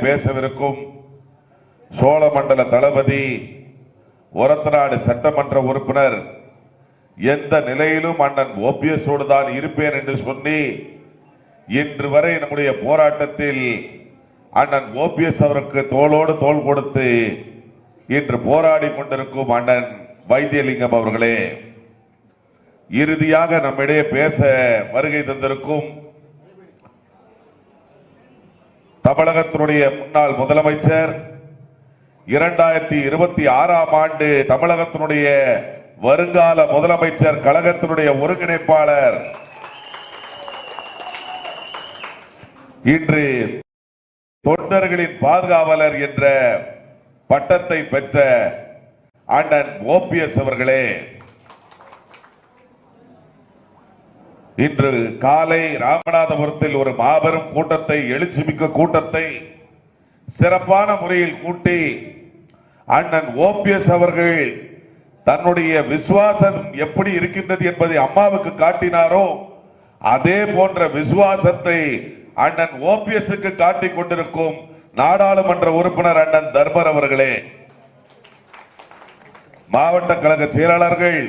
பேசவிருக்கும் சோழமண்டல தளபதி ஒரத்தநாடு சட்டமன்ற உறுப்பினர் எந்த நிலையிலும் அண்ணன் ஓபிஎஸோடு தான் இருப்பேன் என்று சொல்லி இன்று வரை நம்முடைய போராட்டத்தில் அண்ணன் ஓபிஎஸ் அவருக்கு தோளோடு தோல் கொடுத்து இன்று போராடி கொண்டிருக்கும் அண்ணன் வைத்தியலிங்கம் அவர்களே இறுதியாக நம்மிடையே பேச வருகை தந்திருக்கும் தமிழகத்தினுடைய முன்னாள் முதலமைச்சர் இரண்டாயிரத்தி இருபத்தி ஆறாம் ஆண்டு தமிழகத்தினுடைய வருங்கால முதலமைச்சர் கழகத்தினுடைய ஒருங்கிணைப்பாளர். இன்று தொண்டர்களின் பாதுகாவலர் என்ற பட்டத்தை பெற்ற அண்ணன் ஓபிஎஸ் அவர்களே. இன்று காலை ராமநாதபுரத்தில் ஒரு மாபெரும் கூட்டத்தை எழுச்சிமிக்க கூட்டத்தை சிறப்பான முறையில் கூட்டி அண்ணன் ஓபிஎஸ் அவர்கள் தன்னுடைய விசுவாசம் எப்படி இருக்கின்றது என்பதை அம்மாவுக்கு காட்டினாரோ அதே போன்ற விசுவாசத்தை அண்ணன் ஓபிஎஸ்க்கு காட்டிக் கொண்டிருக்கும் நாடாளுமன்ற உறுப்பினர் அண்ணன் தர்மர் அவர்களே. மாவட்ட கழக செயலாளர்கள்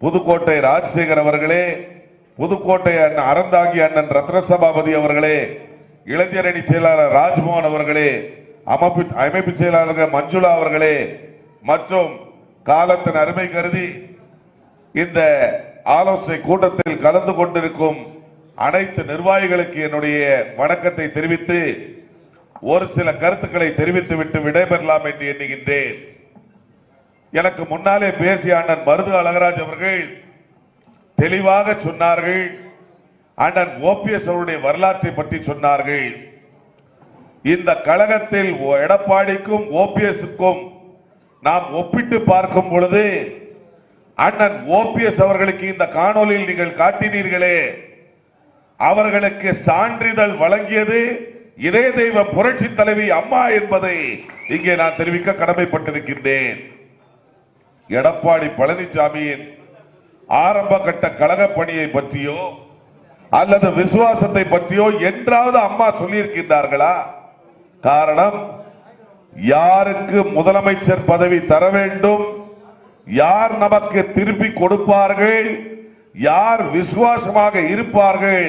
புதுக்கோட்டை ராஜசேகர் அவர்களே புதுக்கோட்டை அண்ணன் அறந்தாங்கி அண்ணன் ரத்னசபாபதி அவர்களே இளைஞரணி செயலாளர் ராஜ்மோகன் அவர்களே அமைப்பு அமைப்பு செயலாளர்கள் மஞ்சுளா அவர்களே மற்றும் காலத்தின் அருமை கருதி இந்த ஆலோசனை கூட்டத்தில் கலந்து கொண்டிருக்கும் அனைத்து நிர்வாகிகளுக்கு என்னுடைய வணக்கத்தை தெரிவித்து ஒரு சில கருத்துக்களை தெரிவித்துவிட்டு விடைபெறலாம் என்று எண்ணுகின்றேன். எனக்கு முன்னாலே பேசிய அண்ணன் மருது அழகராஜ் அவர்கள் தெளிவாக சொன்னார்கள். அண்ணன் ஓபிஎஸ் அவருடைய வரலாற்றை பற்றி சொன்னார்கள். இந்த கழகத்தில் ஓ- எடப்பாடிக்கும் ஓபிஎஸ்க்கும் நாம் ஒப்பிட்டு பார்க்கும் பொழுது அண்ணன் ஓபிஎஸ் அவர்களுக்கு இந்த காணொலியில் நீங்கள் காட்டினீர்களே அவர்களுக்கு சான்றிதழ் வழங்கியது இதே தெய்வ புரட்சி தலைவி அம்மா என்பதை இங்கே நான் தெரிவிக்க கடமைப்பட்டிருக்கின்றேன். எடப்பாடி பழனிசாமியின் ஆரம்ப கட்ட கழக பணியை பற்றியோ அல்லது விசுவாசத்தை பற்றியோ என்றாவது அம்மா சொல்லியிருக்கின்றார்களா? காரணம் யாருக்கு முதலமைச்சர் பதவி தர வேண்டும் யார் நமக்கு திருப்பி கொடுப்பார்கள் யார் விசுவாசமாக இருப்பார்கள்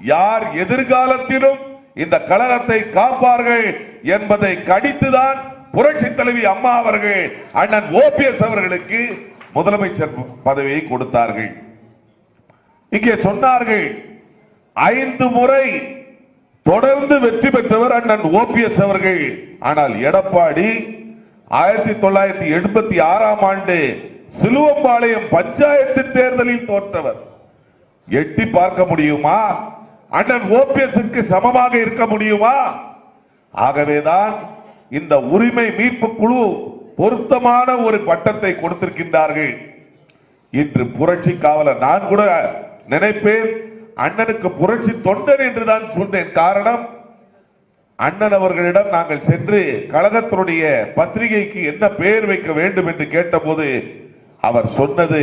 யார் எதிர்காலத்திலும் இந்த கழகத்தை காப்பார்கள் என்பதை கடித்துதான் புரட்சி தலைவி அம்மா அவர்கள் அண்ணன் ஓபிஎஸ் அவர்களுக்கு முதலமைச்சர் பதவியை கொடுத்தார்கள். இங்கே சொன்னார்கள் ஐந்து முறை தொடர்ந்து வெற்றி பெற்றவர் அண்ணன் ஓபிஎஸ் அவர்கள். ஆனால் எடப்பாடி ஆயிரத்தி தொள்ளாயிரத்தி எண்பத்தி ஆறாம் ஆண்டு சிலுவம்பாளையம் பஞ்சாயத்து தேர்தலில் தோற்றவர். எட்டி பார்க்க முடியுமா? அண்ணன் ஓபிஎஸ்க்கு சமமாக இருக்க முடியுமா? ஆகவேதான் இந்த உரிமை மீட்பு குழு பொருத்தமான ஒரு பட்டத்தை கொடுத்திருக்கின்றார்கள். இன்று புரட்சி காவலர் நான் கூட நினைப்பேன் அண்ணனுக்கு புரட்சி தொண்டன் என்றுதான் சொன்னேன். காரணம் அண்ணன் அவர்களிடம் நாங்கள் சென்று கழகத்தினுடைய பத்திரிகைக்கு என்ன பெயர் வைக்க வேண்டும் என்று கேட்டபோது அவர் சொன்னது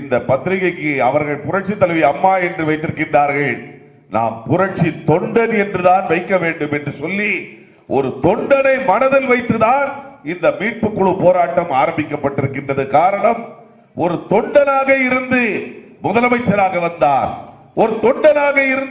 இந்த பத்திரிகைக்கு அவர்கள் புரட்சி தலைவி அம்மா என்று வைத்திருக்கின்றார்கள். நாம் புரட்சி தொண்டன் என்றுதான் வைக்க வேண்டும் என்று சொல்லி ஒரு தொண்டனை மனதில் வைத்துதான் இந்த மீட்பு குழு போராட்டம் ஆரம்பிக்கப்பட்டிருக்கின்றது. காரணம் ஒரு தொண்டனாக இருந்து முதலமைச்சராக வந்தார். ஒரு தொண்டனாக இருந்து